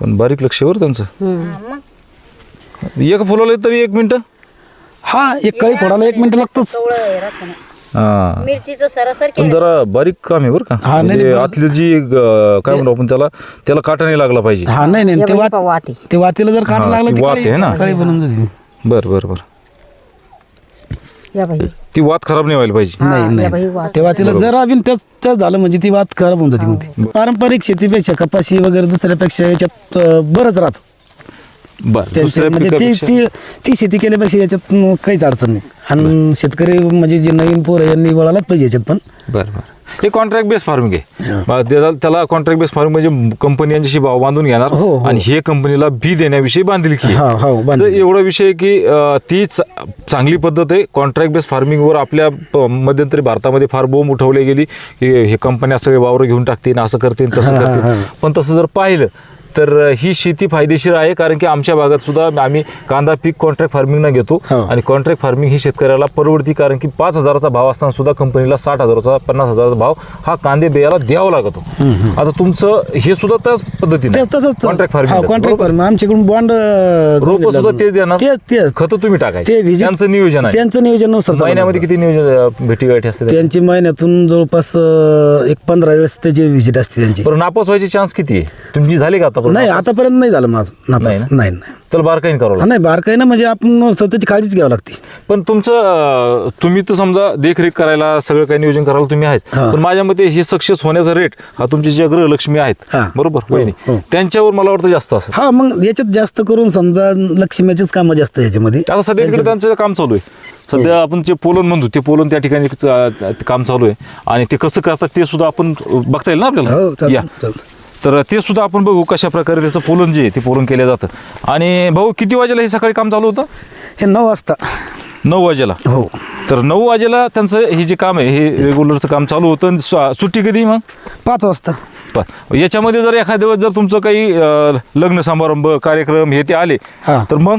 पण बारीक लक्ष आहे बरं त्यांचं. हा, एक फुलाला तरी एक मिनिट. हा एक कळी फोडायला एक मिनिट लागतच. हा. मिरचीचं सरासर पण जरा बारीक काम आहे बरं का. हा, नाही, म्हणजे नाही, आतली जी ग- काय म्हणतो आपण त्याला त्याला काटा नाही लागला पाहिजे. हा नाही ते वात वातीला जर काट हा, लागला ती वात आहे ना? कळी बनून जाते बर बर बर. या बाई. ती वात खराब नाही व्हायला पाहिजे. नाही या बाई नाही. तेव्हा तिला जरा बिन टच टच झालं म्हणजे ती वात खराब होऊन जाते ती. पारंपरिक शेतीपेक्षा कपाशी वगैरे दुसऱ्यापेक्षा याच्यात अं, बरंच राहत. बर त्यांचे- दुसऱ्या म्हणजे ती पिकापेक्षा- ती ती शेती केल्यापेक्षा याच्यात अं, काहीच अडचण नाही. आणि शेतकरी म्हणजे जे नवीन पोर यांनी वळालाच पाहिजे याच्यात पण. बर बर. हे कॉन्ट्रॅक्ट बेस फार्मिंग आहे मग त्याला- त्याला कॉन्ट्रॅक्ट बेस फार्मिंग म्हणजे कंपनी यांच्याशी भाव बांधून घेणार हो, हो. आणि हे कंपनीला बी देण्याविषयी बांधिलकी आहे. हा तर बांधली. एवढा विषय आहे की अं, ती चा- चांगली पद्धत आहे कॉन्ट्रॅक्ट बेस फार्मिंगवर आपल्या प- मध्यंतरी भारतामध्ये फार बोंब उठवले गेली की हे कंपन्या सगळे वावर घेऊन टाकतील असं करतील तसं हा, हा, करतील. पण तसं जर पाहिलं तर ही शेती फायदेशीर आहे कारण की आमच्या भागात सुद्धा आम्ही कांदा पीक कॉन्ट्रॅक्ट फार्मिंगनं घेतो. हो. आणि कॉन्ट्रॅक्ट फार्मिंग ही शेतकऱ्याला परवडती कारण की पाच हजाराचा भाव असताना सुद्धा कंपनीला साठ हजाराचा पन्नास हजाराचा भाव हा कांदे बियाला द्यावा लागतो. आता तुमचं हे सुद्धा त्याच पद्धतीने कॉन्ट्रॅक्ट हा फार्मिंग कॉन्ट्रॅक्ट फार्मिंग आमच्याकडून बॉन्ड रोप सुद्धा तेच देणार? खत तुम्ही visit- त्यांचं नियोजन आहे. त्यांचं नियोजन महिन्यामध्ये किती नियोजन भेटी गाठी असते त्याची? महिन्यातून जवळपास एक पंधरा वेळेस त्याची व्हिजिट असते त्यांची. बरं नापास व्हायची चान्स किती आहे? तुमची झाली का आता नाही आतापर्यंत नाही झालं माझं नाही नापास ना? नाही नाही. त्याला बारकाईन करावं हा, लागतं. नाही बारकाई ना म्हणजे आपण स्वतःची काळजीच घ्यावी लागते. पण तुमचं अं, तुम्ही तर समजा देखरेख करायला सगळं काही नियोजन करायला तुम्ही आहेत. हा. पण माझ्या मते हे सक्सेस होण्याचा रेट हा तुमचे जे गृहलक्ष्मी आहेत. हा. बरोबर? हो, वहिनी हो. त्यांच्यावर मला वाटतं जास्त असेल हा मग याच्यात जास्त करून समजा लक्ष्मीचेच कामं जास्त आहे याच्यामध्ये. आता सध्या इकडे त्यांचं काम चालू आहे. हो. सध्या आपण जे पोलन म्हणतो ते पोलन त्या ठिकाणी काम चालू आहे. आणि ते कसं करतात ते सुद्धा आपण बघता येईल ना हो आपल्याला या. चालतं. तर ते सुद्धा आपण बघू कशा प्रकारे त्याचं पोलन जे आहे ते पोलन केलं जातं. आणि भाऊ किती वाजेला हे सकाळी काम चालू होतं? हे नऊ वाजता. नऊ वाजेला? हो. तर नऊ वाजेला त्यांचं हे जे काम आहे हे रेग्युलरचं काम चालू होतं आणि सुट्टी कधी मग? पाच वाजता. प- याच्यामध्ये जर एखाद्या वेळेस जर तुमचं काही अं, लग्न समारंभ कार्यक्रम हे ते आले हा. तर मग?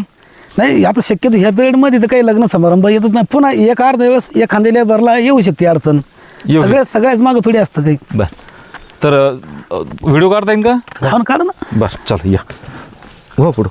नाही आता शक्यतो ह्या पिरियडमध्ये तर काही लग्न समारंभ येतच नाही. पुन्हा एक अर्धा वेळेस एखाद्या लेबरला येऊ शकते अडचण. येऊ सगळ्या सगळ्याच मागं थोडी असतं काही. बर. तर व्हिडिओ काढता येईल का? हा ना, काढ ना. बर चल या. हो पुढं.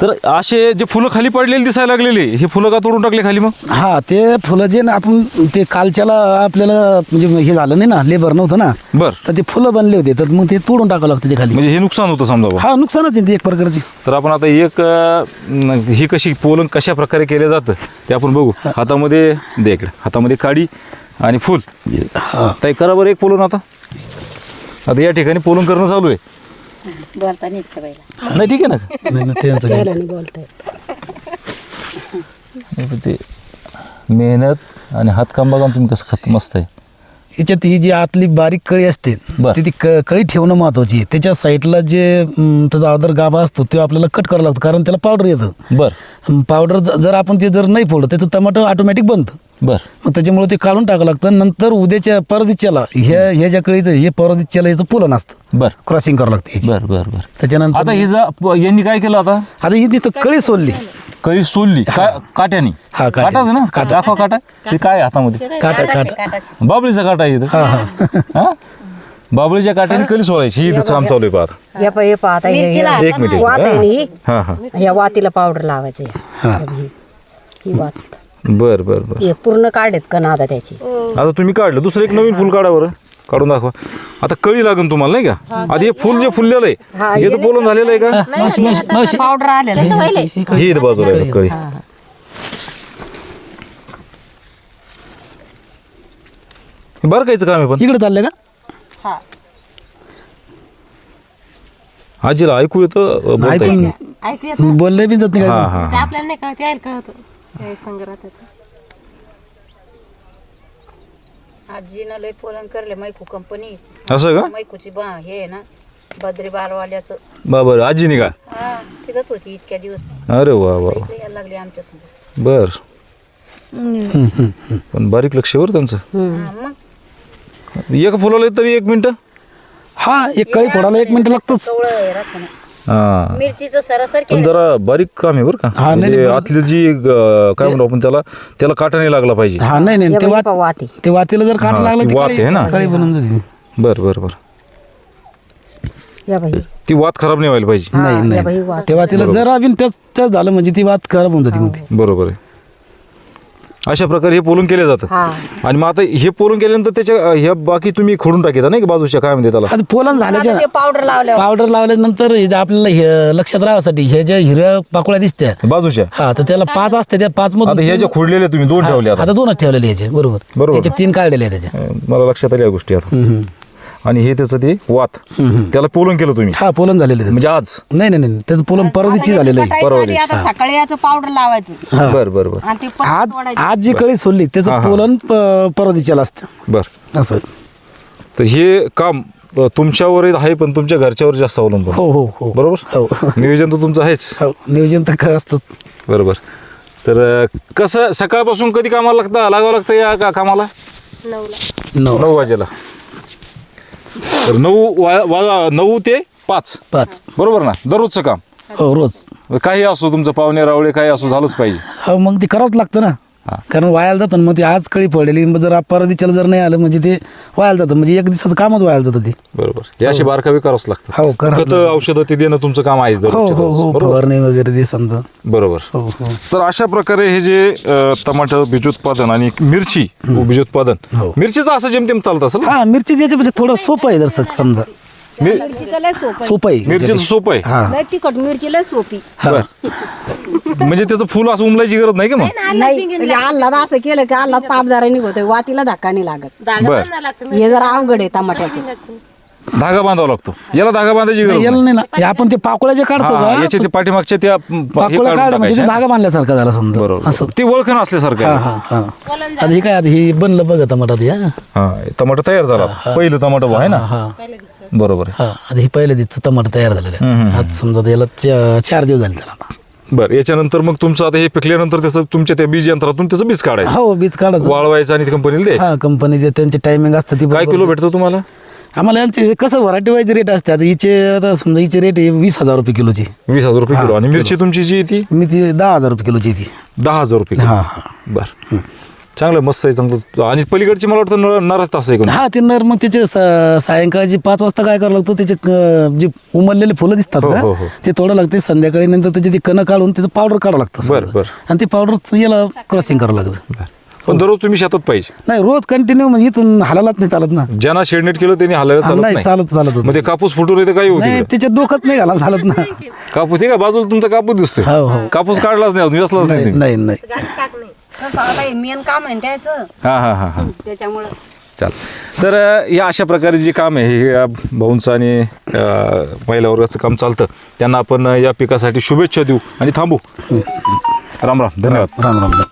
तर असे जे फुलं खाली पडलेली दिसायला लागलेली हे फुलं का तोडून टाकले खाली मग? हा ते फुलं जे ना आपण ते कालच्याला आपल्याला म्हणजे हे झालं नाही ना लेबर नव्हतं ना. बर. तर ते फुलं बनले होते तर मग ते तोडून टाकावं लागतं ते खाली. म्हणजे हे नुकसान होतं समजा बुवा. हा नुकसानच आहे ते एक प्रकारची. तर आपण आता एक अं, ही कशी पोलन कशा प्रकारे केलं जातं ते आपण बघू. हातामध्ये दे इकडे. हातामध्ये काडी आणि फुल. हा. ताई करा बरं एक पोलन आता. आता या ठिकाणी पोलन करणं चालू आहे बोलता नाही इतक्या बाईला नाही ठीक आहे ना नाही ना त्यांचं. नाही बोलता येत. ते मेहनत आणि हातकाम बघा ना तुम्ही कसं खत मस्त आहे याच्यात ही जी आतली बारीक कळी असते बर. ती ती क- कळी ठेवणं महत्वाची आहे. त्याच्या साईडला जे अं, त्याचा अदर गाभा असतो तो आपल्याला कट करावा लागतो कारण त्याला पावडर येतं. बर. पावडर जर आपण ते जर नाही फोडलं त्याचं टमाटर ऑटोमॅटिक बनतं. बर. मग त्याच्यामुळे ते काढून टाकावं लागतं नंतर उद्याच्या परदिच्याला ह्या ह्या ज्या कळीचं हे परदिच्याला याचं पुलन असतं बर. क्रॉसिंग करावं लागतं याची. बर बर बर. त्याच्यानंतर आता हे जा प- यांनी काय केलं आता? आता ही तिथं कळी सोडली कळी सोडली काय काट्यानी. हा, काट्यानी. काटाच ना? दाखवा काटा. ते काय आहे हातामध्ये? काटा काटा. बाबळीचा काटा आहे इथं. हा हा. हा? बाबळीच्या काट्याने कळी सोडायची ही इथं काम चालू आहे पाहत हे. पा हे पा आता हे- मिरचीला हे एक मिनिट. वात आहे ना ही? हा हा. या वातीला पावडर लावायचं. हा. ही ही वात. बर बर बर. हे पूर्ण काढेत कण आता त्याची? आता तुम्ही काढलं. दुसरं एक नवीन फुल काढा बरं. काढून दाखवा. आता कळी लागेल तुम्हाला नाही का? आधी हे फुल जे फुललेलं आहे याचं पोलन झालेलं आहे का? मावशी मावशी मावशी पावडर आलेलं. ही इथं बाजूला आहे कळी. बरं कायचं काम आहे पण? इकडे चाललंय का? आजीला ऐकू येतं बोलता येत. ऐकून नाही. ऐकू येत. बोलले बी जात नाही हा हा. आपल्याला नाही कळत यायला कळत. हे संग्रहात आजीनं लय पोलन करले मैकू कंपनी असं का? मैकूची बा हे आहे ना बद्री बालवाल्याचं. बा बरं आजीने का? हा तिथंच होती इतक्या दिवस. अरे वा वा वा. यायला लागली आमच्यासमोर बर. पण बारीक लक्ष आहे बरं त्यांचं. हा मग? एक फुलाला तरी एक मिनिट? हा एक कळी फोडायला एक मिनिट लागतच. कवळं राहतं ना. हा. मिरचीचं सरासर पण जरा बारीक काम आहे बरं का? हा, नाही, म्हणजे नाही, आतली जी काय म्हणतो आपण त्याला त्याला काटा नाही लागला पाहिजे. हा नाही नाही ते वात ते वातीला जर काट हा, लागला ती ती वात कळी- आहे ना? कळी बनून जाते. बर बर बर. या बाई. ती वात खराब नाही व्हायला पाहिजे. हा, नाही या बाई नाही वात तेव्हा तिला जरा बिन टच टच झालं म्हणजे ती वात खराब होऊन जाते मग ती. बरोबर आहे. अशा प्रकारे हे पोलून केले जातं हा. आणि मग आता हे पोलून केल्यानंतर त्याच्या ह्या बाकी तुम्ही खोडून टाकीता नाही का बाजूच्या काय म्हणते त्याला? आता पोलन झाल्याच्या ते पावडर लावल्यावर. पावडर लावल्यानंतर हे जे आपल्याला हे लक्षात राहासाठी हे ज्या हिरव्या पाकोळ्या दिसत्या. बाजूच्या? हा तर त्याला पाच असते त्या पाच आता हे ज्या खोडलेले तुम्ही दोन ठेवले आता. आता दोनच ठेवलेले याचे बरोबर. बरोबर. याचे तीन काढलेले आहे त्याचे अं, मला लक्षात आल्या गोष्टी आता. आणि हे त्याचं ते वात. त्याला पोलून केलं तुम्ही. हा पोलन झालेले आहे म्हणजे आज. नाही नाही नाही त्याचं पोलन परवादीची झालेलं आहे. आता सकाळी याचं पावडर लावायचं. हा. बर बर बर. आणि ते परत आज. आज जी कळी सोडली हा, त्याचं हा. पोलन परवादीच्याला असतं. बर. असं. तर हे काम अं, तुमच्यावर आहे पण तुमच्या घरच्यावर जास्त अवलंबून. हो हो हो. बरोबर? हो. नियोजन तर तुमचं आहेच. हो नियोजन तर काय असतंच. बरोबर. तर अं, कसं सकाळपासून कधी कामाला लागतं? लागावं लागतं या का कामाला? नऊला. नऊ नऊ वाजेला. तर नऊ वा वा- नऊ ते पाच. पाच. बरोबर ना? दररोजचं काम. हो रोज. काही असो तुमचं पाहुणे रावळे काही असो झालंच पाहिजे. हो मग ते करावंच लागतं ना. कारण वायाला जातं ना, मग ते आज कळी पडलेली मग जर परवादीच्याला जर नाही आलं म्हणजे ते वायाला जातं. म्हणजे एक दिवसाचं कामच वायाला जातं ते. बरोबर. हे अशी बारकावे करावंच लागतं हो करावं खत औषधं ते देणं तुमचं काम आहेच हो हो. हो फवारणी वगैरे ते समजा. बरोबर. हो हो. तर अशा प्रकारे हे जे अं, टमाटर बीजोत्पादन आणि मिरची बीजोत्पादन हो. मिरचीचं असं जेमतेम चालत असेल ना? हा मिरची याच्यापेक्षा थोडं सोपं आहे जर समजा. मि- मिरचीचं लय सोपं आहे. सोपं आहे. मिरचीचं सोपं आहे. हा. लय तिखट मिरची लय सोपी. हा. म्हणजे त्याचं फुल असं उमलायची गरज नाही का मग? नाही म्हणजे आल्हाद असं केलं की आल्हाद पाप जरा निघतोय वातीला धक्का नाही लागत. बर. हे जरा अवघड आहे टमाट्याचं. धागा बांधावा लागतो. याला धागा बांधायची गरज याला नाही. नाही ना. हे आपण ते पाकोळ्या जे काढतो हा, का याच्या ते पाठीमागच्या त्या हे पाकोळ्या काढून काढ म्हणजे ते टाकायच्या. धागा बांधल्यासारखं झाला समजा. बरोबर असं. ते ओळखण असल्यासारखं हा आहे. हा. हा आता हे काय आता हे बनलं बघा टमाटात या हा. टमाटर तयार झाला. पहिलं टमाटर आहे ना? हा बरोबर हा आता हे पहिल्या दिवस टमाटर तयार झालेलं आहे. आज समजा याला चा- चार दिवस झाले त्याला आता. बरं याच्यानंतर मग तुमचं आता हे पिकल्यानंतर त्याचं तुमच्या त्या बीज यंत्रातून त्याचं बीज काढायचं. हो बीज काढायचं. वाळवायचं आणि कंपनीला द्यायचं. हा कंपनीचे त्यांचे टायमिंग असतं ती काय बरोबर- किलो भेटतं तुम्हाला? आम्हाला यांचे कसं व्हरायटी वाईज रेट असते? आता हिचे आता समजा हिचे रेट आहे वीस हजार रुपये किलोची. वीस हजार रुपये किलो. आणि मिरची तुमची जी आहे ती? मी ती दहा हजार रुपये किलोची ती. दहा हजार रुपये हा किलो. हा बर. चांगलं मस्त आहे चांगलं आणि पलीकडची मला वाटतं नर- नरच तास आहे हा ते नर मग त्याचे सा- सायंकाळची पाच वाजता काय करावं लागतं त्याचे क- जे उमरलेले फुलं दिसतात हो, हो, हो. ते तोडावं लागते संध्याकाळी नंतर त्याचे ते कणं काढून त्याचं पावडर काढावं लागतं बरं. बरं. आणि ते पावडर याला क्रॉसिंग करावं लागतं पण दररोज तुम्ही शेतात पाहिजे. नाही रोज कंटिन्यू म्हणजे इथून हालायलाच नाही चालत ना. ज्यांना शेडनेट केलं त्यांनी हलायला चालत नाही नाही. चालत चालत होतं. मग ते कापूस फुटून येते काही नाही होते त्याच्यात डोकंच नाही घालायला चालत ना. कापूस ठीक आहे बाजूला तुमचा कापूस हो, हो. कापूस काढलाच नाही अजून वेचलाच नाही नाही तुम्ही. नाही नाही. टाक नाही. कसं आता हे मेन काम आहे ना त्याचं. हा हा हा हा. त्याच्यामुळं. चाल. तर अ, या अशा प्रकारे जे काम आहे हे या भाऊंचं आणि अ, महिला वर्गाचं काम चालतं. त्यांना आपण अ, या पिकासाठी शुभेच्छा देऊ. आणि थांबू. राम राम. धन्यवाद. राम राम.